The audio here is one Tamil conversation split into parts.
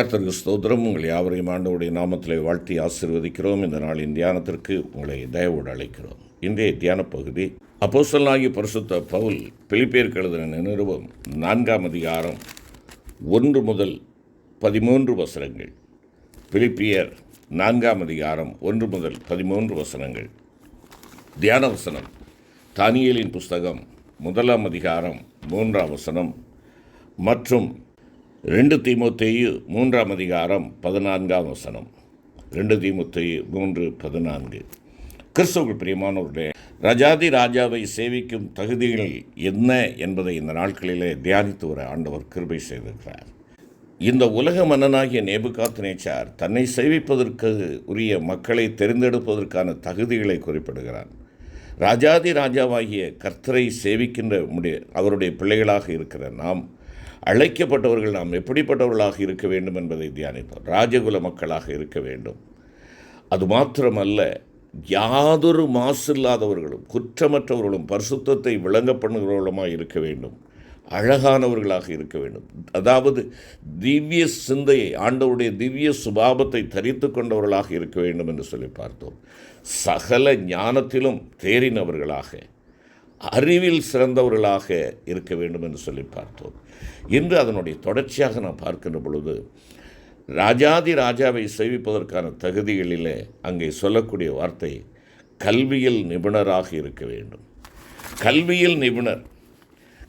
கர்த்தருக்கு ஸ்தோத்திரம். உங்கள் யாவரையும் ஆண்டவுடைய நாமத்திலே வாழ்த்தி ஆசிர்வதிக்கிறோம். இந்த நாளின் தியானத்திற்கு உங்களை தயவோடு அழைக்கிறோம். இன்றைய தியான பகுதி அப்போஸ்தலனாகிய பரிசுத்த பவுல் பிலிப்பேருக்கு எழுதின நிறுவம் நான்காம் அதிகாரம் ஒன்று முதல் பதிமூன்று வசனங்கள். பிலிப்பியர் நான்காம் அதிகாரம் ஒன்று முதல் பதிமூன்று வசனங்கள். தியான வசனம் தானியலின் புஸ்தகம் முதலாம் அதிகாரம் மூன்றாம் வசனம். மற்றும் ரெண்டு தீமுத்தையு மூன்றாம் அதிகாரம் பதினான்காம் வசனம். ரெண்டு தீமுத்தையு மூன்று பதினான்கு. கிறிஸ்தவர்கள் பிரியமானவர்களே ராஜாதி ராஜாவை சேவிக்கும் தகுதிகள் என்ன என்பதை இந்த நாட்களிலே தியானித்து வர ஆண்டவர் கிருபை செய்திருக்கிறார். இந்த உலக மன்னனாகிய நேபுகாத்து நேச்சார் தன்னை சேவிப்பதற்கு உரிய மக்களை தெரிந்தெடுப்பதற்கான தகுதிகளை குறிப்பிடுகிறான் ராஜாதி ராஜாவாகிய கர்த்தரை சேவிக்கின்ற முடிய அவருடைய பிள்ளைகளாக இருக்கிற நாம் அழைக்கப்பட்டவர்கள் நாம் எப்படிப்பட்டவர்களாக இருக்க வேண்டும் என்பதை தியானிப்போம். ராஜகுல மக்களாக இருக்க வேண்டும். அது மாத்திரமல்ல யாதொரு மாசில்லாதவர்களும் குற்றமற்றவர்களும் பரிசுத்தத்தை விளங்க இருக்க வேண்டும். அழகானவர்களாக இருக்க வேண்டும். அதாவது திவ்ய சிந்தையை ஆண்டவருடைய திவ்ய சுபாபத்தை தரித்து கொண்டவர்களாக இருக்க வேண்டும் என்று சொல்லி பார்த்தோம். சகல ஞானத்திலும் தேறினவர்களாக அறிவில் சிறந்தவர்களாக இருக்க வேண்டும் என்று சொல்லி பார்த்தோம். இன்று அதனுடைய தொடர்ச்சியாக நாம் பார்க்கின்ற பொழுது ராஜாதி ராஜாவை சேவிப்பதற்கான தகுதிகளிலே அங்கே சொல்லக்கூடிய வார்த்தை கல்வியில் நிபுணராக இருக்க வேண்டும். கல்வியில் நிபுணர்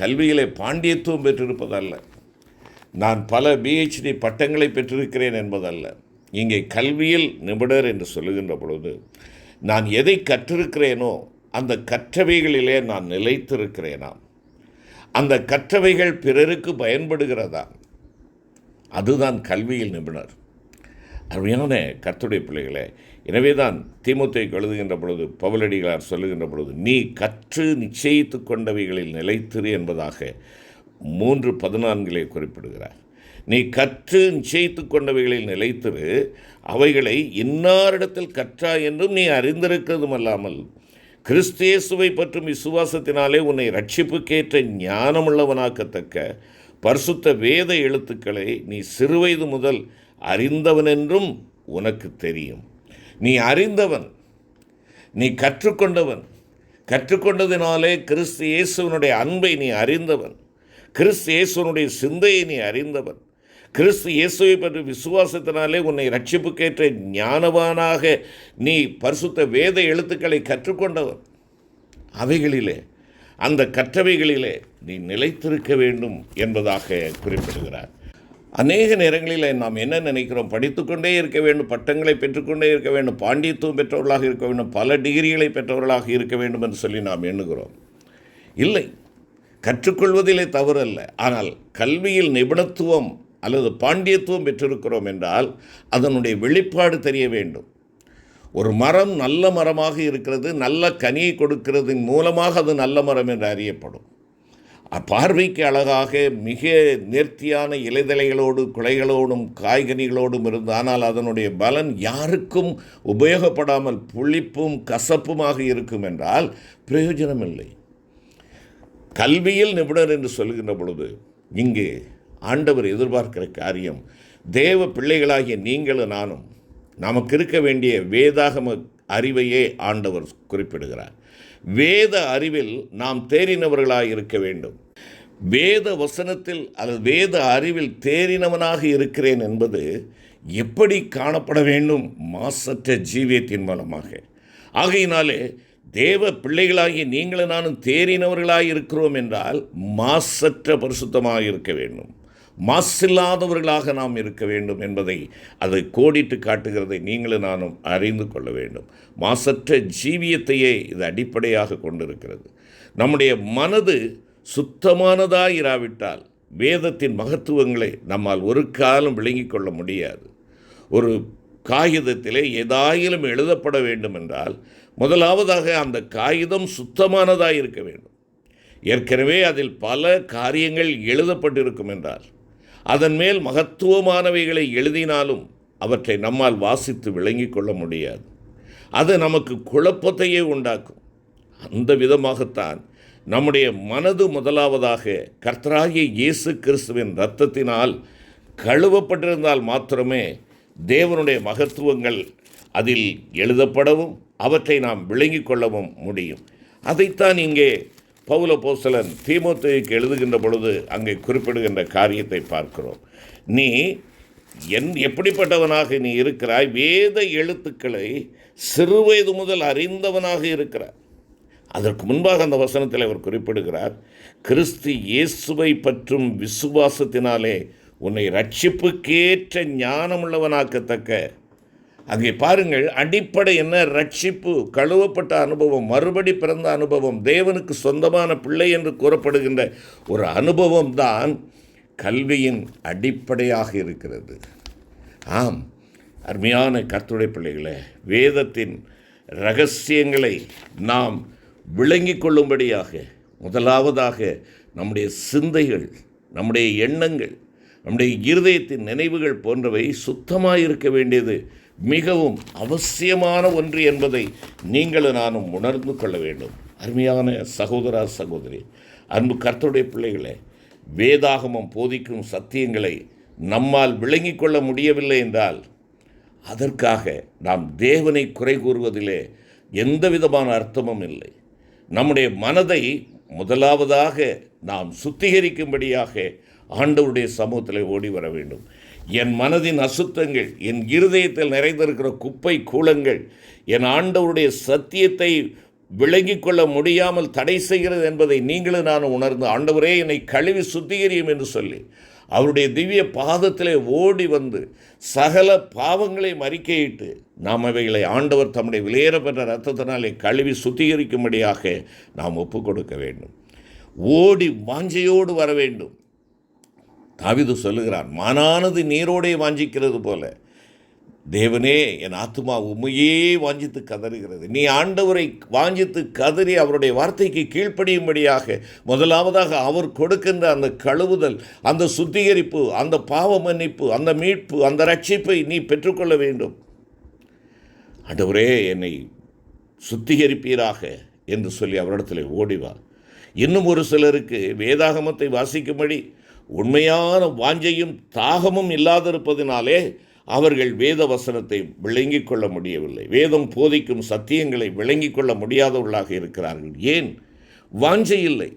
கல்வியிலே பாண்டியத்துவம் பெற்றிருப்பதல்ல. நான் பல பிஹெச்டி பட்டங்களை பெற்றிருக்கிறேன் என்பதல்ல. இங்கே கல்வியில் நிபுணர் என்று சொல்லுகின்ற பொழுது நான் எதை கற்றிருக்கிறேனோ அந்த கற்றவைகளிலே நான் நிலைத்திருக்கிறேனாம். அந்த கற்றவைகள் பிறருக்கு பயன்படுகிறதா? அதுதான் கல்வியில் நிபுணர். அருமையான கத்துடைய பிள்ளைகளே எனவே தான் திமுத்தை எழுதுகின்ற பொழுது பவலடிகளார் சொல்லுகின்ற பொழுது நீ கற்று நிச்சயித்து கொண்டவைகளில் நிலைத்திரு என்பதாக மூன்று பதினான்கிலே குறிப்பிடுகிறார். நீ கற்று நிச்சயித்து கொண்டவைகளில் நிலைத்திரு அவைகளை இன்னாரிடத்தில் கற்றாய் என்றும் நீ அறிந்திருக்கிறதும் அல்லாமல் கிறிஸ்தியேசுவை பற்றும் விசுவாசத்தினாலே உன்னை ரட்சிப்புக்கேற்ற ஞானமுள்ளவனாக்கத்தக்க பரிசுத்த வேத எழுத்துக்களை நீ சிறுவயது முதல் அறிந்தவனென்றும் உனக்கு தெரியும். நீ அறிந்தவன் நீ கற்றுக்கொண்டவன் கற்றுக்கொண்டதினாலே கிறிஸ்து இயேசுவனுடைய அன்பை நீ அறிந்தவன் கிறிஸ்து இயேசுவனுடைய சிந்தையை நீ அறிந்தவன். கிறிஸ்து இயேசுவை பற்றி விசுவாசத்தினாலே உன்னை ரட்சிப்புக்கேற்ற ஞானவானாக நீ பரிசுத்த வேத எழுத்துக்களை கற்றுக்கொண்டவர். அவைகளிலே அந்த கற்றவைகளிலே நீ நிலைத்திருக்க வேண்டும் என்பதாக குறிப்பிடுகிறார். அநேக நேரங்களில் நாம் என்ன நினைக்கிறோம்? படித்துக்கொண்டே இருக்க வேண்டும் பட்டங்களை பெற்றுக்கொண்டே இருக்க வேண்டும் பாண்டியத்துவம் பெற்றவர்களாக இருக்க வேண்டும் பல டிகிரிகளை பெற்றவர்களாக இருக்க வேண்டும் என்று சொல்லி நாம் எண்ணுகிறோம். இல்லை கற்றுக்கொள்வதிலே தவறல்ல. ஆனால் கல்வியில் நிபுணத்துவம் அல்லது பாண்டியத்துவம் பெற்றிருக்கிறோம் என்றால் அதனுடைய வெளிப்பாடு தெரிய வேண்டும். ஒரு மரம் நல்ல மரமாக இருக்கிறது நல்ல கனியை கொடுக்கிறதின் மூலமாக அது நல்ல மரம் என்று அறியப்படும். பார்வைக்கு அழகாக மிக நேர்த்தியான இலைதலைகளோடு குலைகளோடும் காய்கனிகளோடும் இருந்து ஆனால் அதனுடைய பலன் யாருக்கும் உபயோகப்படாமல் புளிப்பும் கசப்புமாக இருக்கும் என்றால் பிரயோஜனம் இல்லை கல்வியில் நிபுணர் என்று சொல்கின்ற பொழுது இங்கே ஆண்டவர் எதிர்பார்க்கிற காரியம் தேவ பிள்ளைகளாகிய நீங்களும் நானும் நமக்கு இருக்க வேண்டிய வேதாகம அறிவையே ஆண்டவர் குறிப்பிடுகிறார். வேத அறிவில் நாம் தேறினவர்களாக இருக்க வேண்டும். வேத வசனத்தில் அல்லது வேத அறிவில் தேறினவனாக இருக்கிறேன் என்பது எப்படி காணப்பட வேண்டும்? மாசற்ற ஜீவியத்தின் மூலமாக. ஆகையினாலே தேவ பிள்ளைகளாகிய நீங்களும் நானும் தேறினவர்களாக இருக்கிறோம் என்றால் மாசற்ற பரிசுத்தமாக இருக்க வேண்டும். மாசில்லாதவர்களாக நாம் இருக்க வேண்டும் என்பதை அதை கோடிட்டு காட்டுகிறதை நீங்களும் நானும் அறிந்து கொள்ள வேண்டும். மாசற்ற ஜீவியத்தையே இது அடிப்படையாக கொண்டிருக்கிறது. நம்முடைய மனது சுத்தமானதாக இராவிட்டால் வேதத்தின் மகத்துவங்களை நம்மால் ஒரு காலம் விளங்கிக் கொள்ள முடியாது. ஒரு காகிதத்திலே ஏதாயிலும் எழுதப்பட வேண்டும் என்றால் முதலாவதாக அந்த காகிதம் சுத்தமானதாக இருக்க வேண்டும். ஏற்கனவே அதில் பல காரியங்கள் எழுதப்பட்டிருக்கும் என்றால் அதன் மேல் மகத்துவமானவைகளை எழுதினாலும் அவற்றை நம்மால் வாசித்து விளங்கி கொள்ள முடியாது. அது நமக்கு குழப்பத்தையே உண்டாக்கும். அந்த விதமாகத்தான் நம்முடைய மனது முதலாவதாக கர்த்தராகிய இயேசு கிறிஸ்துவின் இரத்தத்தினால் கழுவப்பட்டிருந்தால் மாத்திரமே தேவனுடைய மகத்துவங்கள் அதில் எழுதப்படவும் அவற்றை நாம் விளங்கிக் கொள்ளவும் முடியும். அதைத்தான் இங்கே பவுல போசலன் தீமோத்தேயுக்கு எழுதுகின்ற பொழுது அங்கே குறிப்பிடுகின்ற காரியத்தை பார்க்கிறோம். நீ என் எப்படிப்பட்டவனாக நீ இருக்கிறாய்? வேத எழுத்துக்களை சிறுவயது முதல் அறிந்தவனாக இருக்கிறார் அதற்கு முன்பாக அந்த வசனத்தில் அவர் குறிப்பிடுகிறார் கிறிஸ்து இயேசுவை பற்றும் விசுவாசத்தினாலே உன்னை ரட்சிப்புக்கேற்ற ஞானமுள்ளவனாக்கத்தக்க அங்கே பாருங்கள் அடிப்படை என்ன? ரட்சிப்பு கழுவப்பட்ட அனுபவம் மறுபடி பிறந்த அனுபவம் தேவனுக்கு சொந்தமான பிள்ளை என்று கூறப்படுகின்ற ஒரு அனுபவம் தான் கல்வியின் அடிப்படையாக இருக்கிறது. ஆம் அருமையான கர்த்துடைய பிள்ளைகளே வேதத்தின் ரகசியங்களை நாம் விளங்கிக் கொள்ளும்படியாக முதலாவதாக நம்முடைய சிந்தைகள் நம்முடைய எண்ணங்கள் நம்முடைய இருதயத்தின் நினைவுகள் போன்றவை சுத்தமாக இருக்க வேண்டியது மிகவும் அவசியமான ஒன்று என்பதை நீங்களும் நானும் உணர்ந்து கொள்ள வேண்டும். அருமையான சகோதரா சகோதரி அன்பு கர்த்தருடைய பிள்ளைகளே வேதாகமம் போதிக்கும் சத்தியங்களை நம்மால் விளங்கிக் கொள்ள முடியவில்லை என்றால் அதற்காக நாம் தேவனை குறை கூறுவதிலே எந்த விதமான அர்த்தமும் இல்லை. நம்முடைய மனதை முதலாவதாக நாம் சுத்திகரிக்கும்படியாக ஆண்டவருடைய சமூகத்தில் ஓடி வர வேண்டும். என் மனதின் அசுத்தங்கள் என் இருதயத்தில் நிறைந்திருக்கிற குப்பை கூலங்கள் என் ஆண்டவருடைய சத்தியத்தை விளங்கிக் கொள்ள முடியாமல் தடை செய்கிறது என்பதை நீங்களும் நான் உணர்ந்து ஆண்டவரே என்னை கழுவி சுத்திகரியும் என்று சொல்லி அவருடைய திவ்ய பாதத்திலே ஓடி வந்து சகல பாவங்களை அறிக்கையிட்டு நாம் அவைகளை ஆண்டவர் தம்முடைய விலையேற பெற்ற ரத்தத்தினாலே கழுவி சுத்திகரிக்கும்படியாக நாம் ஒப்புக் கொடுக்க வேண்டும். ஓடி வாஞ்சையோடு வர வேண்டும். தாவிது சொல்லுகிறான் மானானது நீரோடே வாஞ்சிக்கிறது போல. தேவனே என் ஆத்துமா உண்மையே வாஞ்சித்து கதறுகிறது. நீ ஆண்டவரை வாஞ்சித்து கதறி அவருடைய வார்த்தைக்கு கீழ்ப்படியும்படியாக முதலாவதாக அவர் கொடுக்கின்ற அந்த கழுவுதல் அந்த சுத்திகரிப்பு அந்த பாவ மன்னிப்பு அந்த மீட்பு அந்த ரட்சிப்பை நீ பெற்றுக்கொள்ள வேண்டும். ஆண்டவரே என்னை சுத்திகரிப்பீராக என்று சொல்லி அவரிடத்தில் ஓடிவா இன்னும் ஒரு சிலருக்கு வேதாகமத்தை வாசிக்கும்படி உண்மையான வாஞ்சையும் தாகமும் இல்லாதிருப்பதினாலே அவர்கள் வேத வசனத்தை விளங்கிக் கொள்ள முடியவில்லை. வேதம் போதிக்கும் சத்தியங்களை விளங்கிக் கொள்ள முடியாதவர்களாக இருக்கிறார்கள். ஏன்? வாஞ்சை இல்லை.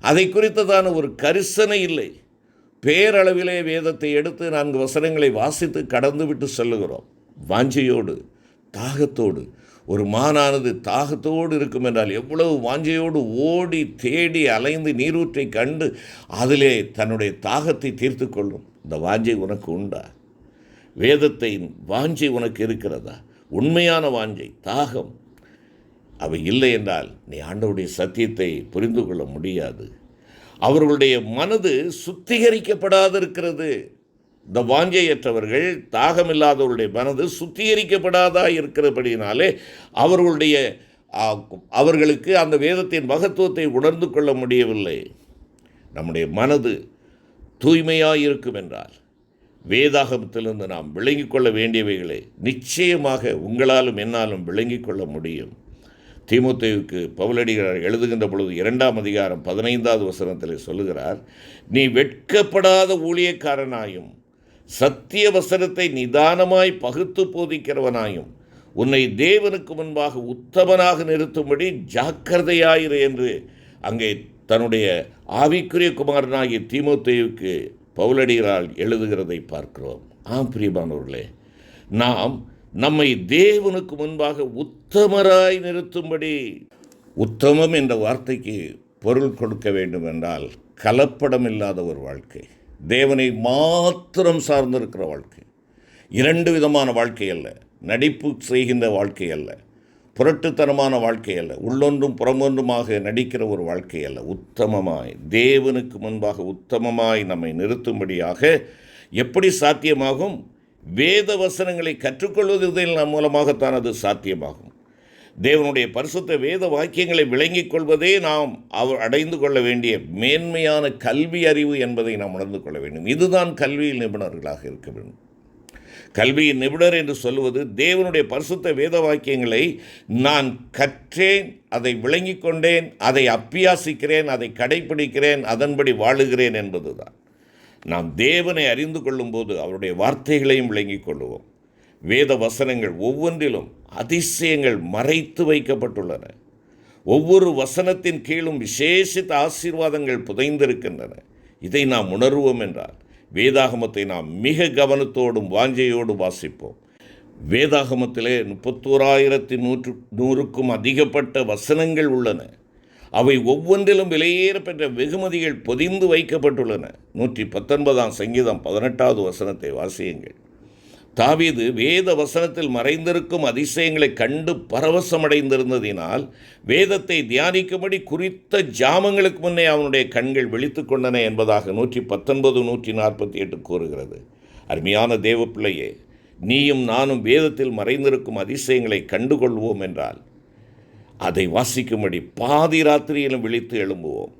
அதை குறித்ததான ஒரு கரிசனை இல்லை. பேரளவிலே வேதத்தை எடுத்து நான்கு வசனங்களை வாசித்து கடந்துவிட்டு செல்லுகிறோம். வாஞ்சையோடு தாகத்தோடு ஒரு மானானது தாகத்தோடு இருக்கும் என்றால் எவ்வளவு வாஞ்சையோடு ஓடி தேடி அலைந்து நீரூற்றை கண்டு அதிலே தன்னுடைய தாகத்தை தீர்த்து கொள்ளும். இந்த வாஞ்சை உனக்கு உண்டா? வேதத்தை வாஞ்சை உனக்கு இருக்கிறதா? உண்மையான வாஞ்சை தாகம் அவை இல்லை என்றால் நீ ஆண்டவுடைய சத்தியத்தை புரிந்து கொள்ள முடியாது. அவர்களுடைய மனது சுத்திகரிக்கப்படாது இருக்கிறது இந்த வாஞ்சையற்றவர்கள் தாகமில்லாதவர்களுடைய மனது சுத்திகரிக்கப்படாதா இருக்கிறபடினாலே அவர்களுடைய அவர்களுக்கு அந்த வேதத்தின் மகத்துவத்தை உணர்ந்து கொள்ள முடியவில்லை. நம்முடைய மனது தூய்மையாக இருக்கும் என்றால் வேதாகமத்திலிருந்து நாம் விளங்கிக் கொள்ள வேண்டியவைகளை நிச்சயமாக உங்களாலும் என்னாலும் விளங்கிக் கொள்ள முடியும். திமுத்தேவுக்கு பவுலடிகளார் எழுதுகின்ற பொழுது இரண்டாம் அதிகாரம் பதினைந்தாவது வசனத்தில் சொல்லுகிறார் நீ வெட்கப்படாத ஊழியக்காரனாயும் சத்திய வசனத்தை நிதானமாய் பகுத்து போதிக்கிறவனாயும் உன்னை தேவனுக்கு முன்பாக உத்தமனாக நிறுத்தும்படி ஜாக்கிரதையாயிரு என்று அங்கே தன்னுடைய ஆவிக்குரிய குமாரனாகிய தீமோத்தேயுக்கு பவுலடிகளால் எழுதுகிறதை பார்க்கிறோம். ஆம் பிரியமானவர்களே நாம் நம்மை தேவனுக்கு முன்பாக உத்தமராய் நிறுத்தும்படி உத்தமம் என்ற வார்த்தைக்கு பொருள் கொடுக்க வேண்டும் என்றால் கலப்படம் இல்லாத ஒரு வாழ்க்கை. தேவனை மாத்திரம் சார்ந்திருக்கிற வாழ்க்கை. இரண்டு விதமான வாழ்க்கை அல்ல. நடிப்பு செய்கின்ற வாழ்க்கை அல்ல. புரட்டுத்தனமான வாழ்க்கை அல்ல. உள்ளொன்றும் புறமொன்றுமாக நடிக்கிற ஒரு வாழ்க்கை அல்ல. உத்தமமாய். தேவனுக்கு முன்பாக உத்தமமாய் நம்மை நிறுத்தும்படியாக எப்படி சாத்தியமாகும்? வேத வசனங்களை கற்றுக்கொள்வதில் நம் மூலமாகத்தான் அது சாத்தியமாகும். தேவனுடைய பரிசுத்த வேத வாக்கியங்களை விளங்கிக் கொள்வதே நாம் அவர் அடைந்து கொள்ள வேண்டிய மேன்மையான கல்வி அறிவு என்பதை நாம் உணர்ந்து கொள்ள வேண்டும். இதுதான் கல்வியில் நிபுணர்களாக இருக்க வேண்டும். கல்வியின் நிபுணர் என்று சொல்லுவது தேவனுடைய பரிசுத்த வேத வாக்கியங்களை நான் கற்றேன் அதை விளங்கிக் கொண்டேன் அதை அப்பியாசிக்கிறேன் அதை கடைப்பிடிக்கிறேன் அதன்படி வாழுகிறேன் என்பதுதான். நாம் தேவனை அறிந்து கொள்ளும்போது அவருடைய வார்த்தைகளையும் விளங்கிக் கொள்ளுவோம். வேத வசனங்கள் ஒவ்வொன்றிலும் அதிசயங்கள் மறைத்து வைக்கப்பட்டுள்ளன. ஒவ்வொரு வசனத்தின் கீழும் விசேஷித்த ஆசீர்வாதங்கள் புதைந்திருக்கின்றன. இதை நாம் உணர்வோம் என்றால் வேதாகமத்தை நாம் மிக கவனத்தோடும் வாஞ்சையோடும் வாசிப்போம். வேதாகமத்திலே முப்பத்தோராயிரத்தி நூற்று நூறுக்கும் அதிகப்பட்ட வசனங்கள் உள்ளன. அவை ஒவ்வொன்றிலும் விலையேற பெற்ற வெகுமதிகள் பொதிந்து வைக்கப்பட்டுள்ளன. நூற்றி பத்தொன்பதாம் சங்கீதம் பதினெட்டாவது வசனத்தை வாசியுங்கள். தாவீது வேத வசனத்தில் மறைந்திருக்கும் அதிசயங்களை கண்டு பரவசமடைந்திருந்ததினால் வேதத்தை தியானிக்கும்படி குறித்த ஜாமங்களுக்கு முன்னே அவனுடைய கண்கள் விழித்து கொண்டன என்பதாக நூற்றி பத்தொன்பது நூற்றி நாற்பத்தி எட்டு கூறுகிறது. அருமையான தேவ பிள்ளையே நீயும் நானும் வேதத்தில் மறைந்திருக்கும் அதிசயங்களை கண்டுகொள்வோம் என்றால் அதை வாசிக்கும்படி பாதி ராத்திரியிலும் விழித்து எழும்புவோம்.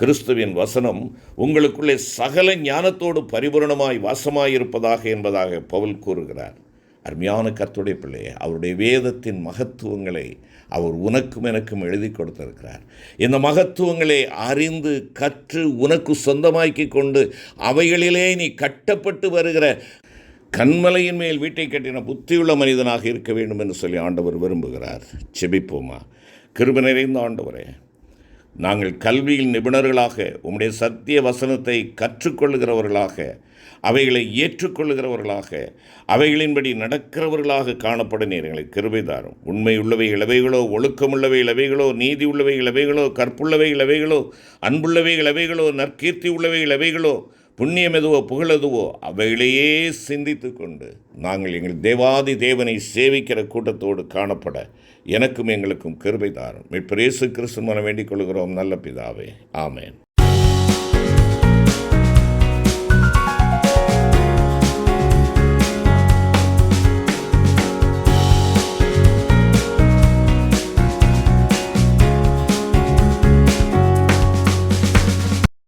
கிறிஸ்துவின் வசனம் உங்களுக்குள்ளே சகல ஞானத்தோடு பரிபூரணமாய் வாசமாயிருப்பதாக என்பதாக பவுல் கூறுகிறார். அருமையான கத்துடைய பிள்ளையே அவருடைய வேதத்தின் மகத்துவங்களை அவர் உனக்கும் எனக்கும் எழுதி கொடுத்திருக்கிறார். இந்த மகத்துவங்களை அறிந்து கற்று உனக்கு சொந்தமாக்கி கொண்டு அவைகளிலே நீ கட்டப்பட்டு வருகிற கண்மலையின் மேல் வீட்டை கட்டின புத்தியுள்ள மனிதனாக இருக்க வேண்டும் என்று சொல்லி ஆண்டவர் விரும்புகிறார். செபிப்போமா? கிருப நிறைந்த ஆண்டவரே நாங்கள் கல்வியில் நிபுணர்களாக உம்முடைய சத்திய வசனத்தை கற்றுக்கொள்ளுகிறவர்களாக அவைகளை ஏற்றுக்கொள்ளுகிறவர்களாக அவைகளின்படி நடக்கிறவர்களாக காணப்பட நேரங்களை எங்களை கிருபை தாரும். உண்மை உள்ளவை இளவைகளோ ஒழுக்கமுள்ளவை இளவைகளோ நீதி உள்ளவை இளவைகளோ கற்புள்ளவை இளவைகளோ அன்புள்ளவை இளவைகளோ நற்கீர்த்தி உள்ளவை இளவைகளோ புண்ணியம் எதுவோ புகழெதுவோ அவைகளையே சிந்தித்து கொண்டு நாங்கள் எங்கள் தேவாதி தேவனை சேவிக்கிற கூட்டத்தோடு காணப்பட எனக்கும் எங்களுக்கும் கிருபை தாரும். மீட்பரேசு கிறிஸ்து மன வேண்டிக் கொள்கிறோம். நல்ல பிதாவே. ஆமேன்.